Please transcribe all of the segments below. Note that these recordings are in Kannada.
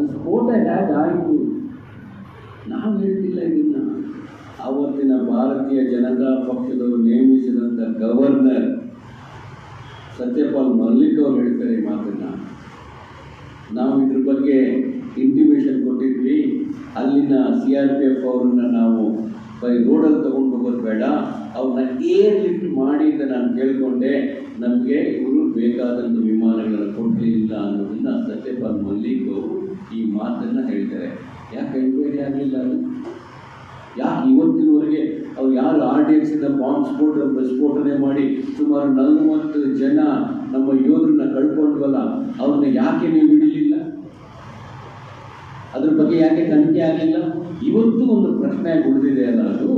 ಅದು ಸ್ಫೋಟ ಆಯಿತು? ನಾವು ಹೇಳ್ತಿಲ್ಲ ಇದನ್ನ. ಆವತ್ತಿನ ಭಾರತೀಯ ಜನತಾ ಪಕ್ಷದವರು ನೇಮಿಸಿದಂಥ ಗವರ್ನರ್ ಸತ್ಯಪಾಲ್ ಮಲ್ಲಿಕ್ ಅವರು ಹೇಳ್ತಾರೆ ಈ ಮಾತನ್ನ. ನಾವು ಇದ್ರ ಬಗ್ಗೆ ಇಂಟಿಮೇಷನ್ ಕೊಟ್ಟಿದ್ವಿ. ಅಲ್ಲಿನ ಸಿ ಆರ್ ಪಿ ಎಫ್ ಅವ್ರನ್ನ ನಾವು ಬೈ ರೋಡಲ್ಲಿ ತಗೊಂಡು ಹೋಗೋದು ಬೇಡ. ಅವ್ರನ್ನ ಏರ್ ಲಿಫ್ಟ್ ಮಾಡಿ ಅಂತ ನಾನು ಕೇಳಿಕೊಂಡೆ. ನಮಗೆ ಇವರು ಬೇಕಾದಂಥ ವಿಮಾನಗಳನ್ನು ಕೊಡಲಿಲ್ಲ ಅನ್ನೋದನ್ನ ಮಲ್ಲಿಕ್ ಅವರು ಈ ಮಾತನ್ನು ಹೇಳ್ತಾರೆ. ಯಾಕೆ ಎಂಕ್ವೈರಿ ಆಗಲಿಲ್ಲ ಅದು? ಯಾಕೆ ಇವತ್ತಿನವರೆಗೆ ಅವ್ರು ಯಾರು ಆರ್ ಡಿ ಎಕ್ಸಿಂದ ಬಾಂಬ್ ಸ್ಫೋಟ ಸ್ಫೋಟನೆ ಮಾಡಿ ಸುಮಾರು ನಲವತ್ತು ಜನ ನಮ್ಮ ಯೋಧರನ್ನ ಕಳ್ಕೊಂಡ್ವಲ್ಲ, ಅವ್ರನ್ನ ಯಾಕೆ ನೀವು ಬಿಡಲಿಲ್ಲ ಅದ್ರ ಬಗ್ಗೆ ಯಾಕೆ ತನಿಖೆ ಆಗಲಿಲ್ಲ? ಇವತ್ತು ಒಂದು ಪ್ರಶ್ನೆ ಉಳಿದಿದೆ ಅಲ್ಲ ಅದು?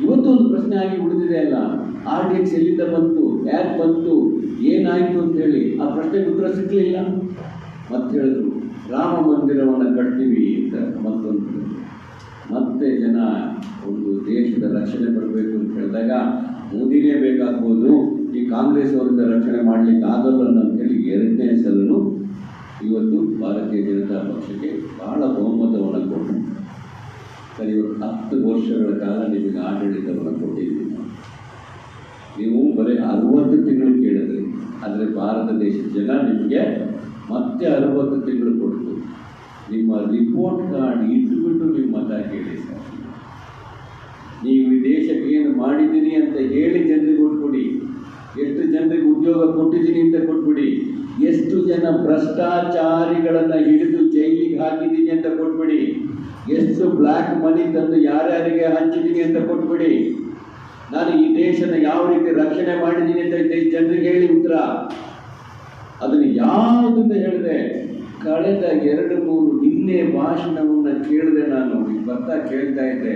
ಇವತ್ತು ಒಂದು ಪ್ರಶ್ನೆ ಆಗಿ ಉಳಿದಿದೆ ಅಲ್ಲ. ಆರ್ ಡಿ ಎಕ್ಸ್ ಎಲ್ಲಿಂದ ಬಂತು, ಯಾಕೆ ಬಂತು, ಏನಾಯಿತು ಅಂತ ಹೇಳಿ ಆ ಪ್ರಶ್ನೆಗೆ ಉತ್ತರ ಸಿಗ್ಲಿಲ್ಲ. ಮತ್ತೆ ಹೇಳಿದ್ರು, ರಾಮ ಮಂದಿರವನ್ನು ಕಟ್ತೀವಿ ಅಂತ ಮತ್ತೊಂದು ಮತ್ತೆ ಜನ ಒಂದು ದೇಶದ ರಕ್ಷಣೆ ಬರಬೇಕು ಅಂತ ಹೇಳಿದಾಗ, ಮೋದಿನೇ ಬೇಕಾಗ್ಬೋದು, ಈ ಕಾಂಗ್ರೆಸ್ ಅವರಿಂದ ರಕ್ಷಣೆ ಮಾಡಲಿಕ್ಕೆ ಆಗಲ್ಲ ಅಂತ ಹೇಳಿ ಎರಡನೇ ಸಲನು ಇವತ್ತು ಭಾರತೀಯ ಜನತಾ ಪಕ್ಷಕ್ಕೆ ಬಹಳ ಬಹುಮತವನ್ನು ಕೊಟ್ಟು ಸರಿ ಇವತ್ತು ಹತ್ತು ವರ್ಷಗಳ ಕಾಲ ನಿಮಗೆ ಆಡಳಿತವನ್ನು ಕೊಟ್ಟಿದ್ದೀವಿ ನಾವು. ನೀವು ಬರೀ ಅರವತ್ತು ತಿಂಗಳು ಕೇಳಿದ್ರಿ ಆದರೆ ಭಾರತ ದೇಶದ ಜನ ನಿಮಗೆ ಮತ್ತೆ ಅರವತ್ತು ತಿಂಗಳು ಕೊಟ್ಟು ನಿಮ್ಮ ರಿಪೋರ್ಟ್ ಕಾರ್ಡ್ ಇಟ್ಟುಬಿಟ್ಟು ನಿಮ್ಮ ಮತ ಕೇಳಿ ಸರ್. ನೀವು ಈ ದೇಶಕ್ಕೆ ಏನು ಮಾಡಿದ್ದೀನಿ ಅಂತ ಹೇಳಿ ಜನರಿಗೆ ಕೊಟ್ಬಿಡಿ. ಎಷ್ಟು ಜನರಿಗೆ ಉದ್ಯೋಗ ಕೊಟ್ಟಿದ್ದೀನಿ ಅಂತ ಕೊಟ್ಬಿಡಿ. ಎಷ್ಟು ಜನ ಭ್ರಷ್ಟಾಚಾರಿಗಳನ್ನ ಹಿಡಿದು ಜೈಲಿಗೆ ಹಾಕಿದ್ದೀನಿ ಅಂತ ಕೊಟ್ಬಿಡಿ. ಎಷ್ಟು ಬ್ಲ್ಯಾಕ್ ಮನಿ ತಂದು ಯಾರ್ಯಾರಿಗೆ ಹಂಚಿದ್ದೀನಿ ಅಂತ ಕೊಟ್ಬಿಡಿ. ನಾನು ಈ ದೇಶನ ಯಾವ ರೀತಿ ರಕ್ಷಣೆ ಮಾಡಿದ್ದೀನಿ ಅಂತ ಜನ ಅದನ್ನು ಯಾವುದನ್ನ ಹೇಳಿದೆ? ಕಳೆದ ಎರಡು ಮೂರು ನಿನ್ನೆ ಭಾಷಣವನ್ನು ಕೇಳಿದೆ ನಾನು. ಬರ್ತಾ ಕೇಳ್ತಾ ಇದ್ದೆ.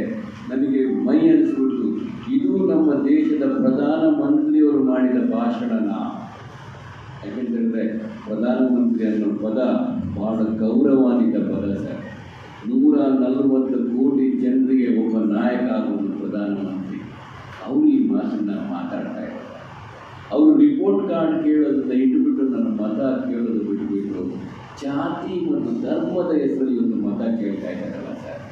ನನಗೆ ಮೈ ಅನಿಸ್ಬಿಟ್ಟು ಇದು ನಮ್ಮ ದೇಶದ ಪ್ರಧಾನ ಮಂತ್ರಿಯವರು ಮಾಡಿದ ಭಾಷಣನ? ಯಾಕೆಂತಂದರೆ ಪ್ರಧಾನಮಂತ್ರಿ ಅನ್ನೋ ಪದ ಬಹಳ ಗೌರವಾನ್ವಿತ ಪದ ಸರ್. ನೂರ ನಲವತ್ತು ಕೋಟಿ ಜನರಿಗೆ ಒಬ್ಬ ನಾಯಕ ಆಗುವುದು ಪ್ರಧಾನಮಂತ್ರಿ ಅವರು ಈ ಮಾತನ್ನು ಮಾತಾಡ್ತಾ ಇದ್ದಾರೆ. ರಿಪೋರ್ಟ್ ಕಾರ್ಡ್ ಕೇಳೋದನ್ನ ಇಟ್ಟುಬಿಟ್ಟು ನನ್ನ ಮತ ಕೇಳೋದು ಬಿಟ್ಟುಬಿಟ್ಟು ಜಾತಿ ಮತ್ತು ಧರ್ಮದ ಹೆಸರಲ್ಲಿ ಒಂದು ಮತ ಕೇಳ್ತಾ ಇದ್ದಾರಲ್ಲ ಸರ್.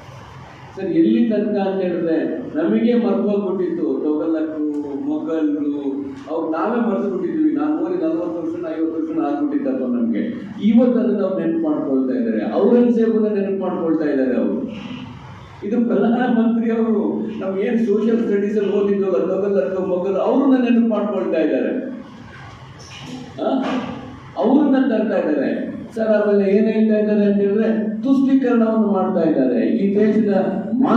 ಸರ್, ಎಲ್ಲಿ ತನಕ ಅಂತ ಹೇಳಿದ್ರೆ ನಮಗೆ ಮರ್ತೋಗ್ಬಿಟ್ಟಿತ್ತು ತೊಗಲಕ್ಕು ಮೊಗಲ್ರು ಅವ್ರು ನಾವೇ ಮರೆತುಬಿಟ್ಟಿದ್ವಿ. ನಾನು ಓದಿ ನಲ್ವತ್ತು ವರ್ಷ, ಐವತ್ತು ವರ್ಷ ಆಗ್ಬಿಟ್ಟಿದ್ದಪ್ಪ ನಮಗೆ. ಇವತ್ತು ನಾವು ನೆನಪು ಮಾಡ್ಕೊಳ್ತಾ ಇದ್ದಾರೆ. ಔರಂಗಜೇಬನ್ನ ನೆನಪು ಮಾಡ್ಕೊಳ್ತಾ ಇದ್ದಾರೆ ಅವರು? ಇದು ಪ್ರಧಾನಮಂತ್ರಿ ಅವರು ನಾವು ಏನು ಸೋಷಿಯಲ್ ಸ್ಟಡೀಸಲ್ಲಿ ಓದಿದ್ದೋ, ತೊಗಲಕ್ಕು ಮೊಘಲ್ ಅವ್ರನ್ನ ನೆನಪು ಮಾಡ್ಕೊಳ್ತಾ ಇದ್ದಾರೆ? ಅವ್ರನ್ನ ತರ್ತಾ ಇದ್ದಾರೆ. ಸರ್ ಆಮೇಲೆ ಏನ್ ಹೇಳ್ತಾ ಇದ್ದಾರೆ ಅಂತ ಹೇಳಿದ್ರೆ ತುಷ್ಟೀಕರಣವನ್ನು ಮಾಡ್ತಾ ಇದ್ದಾರೆ. ಈ ದೇಶದ ಮಾನ್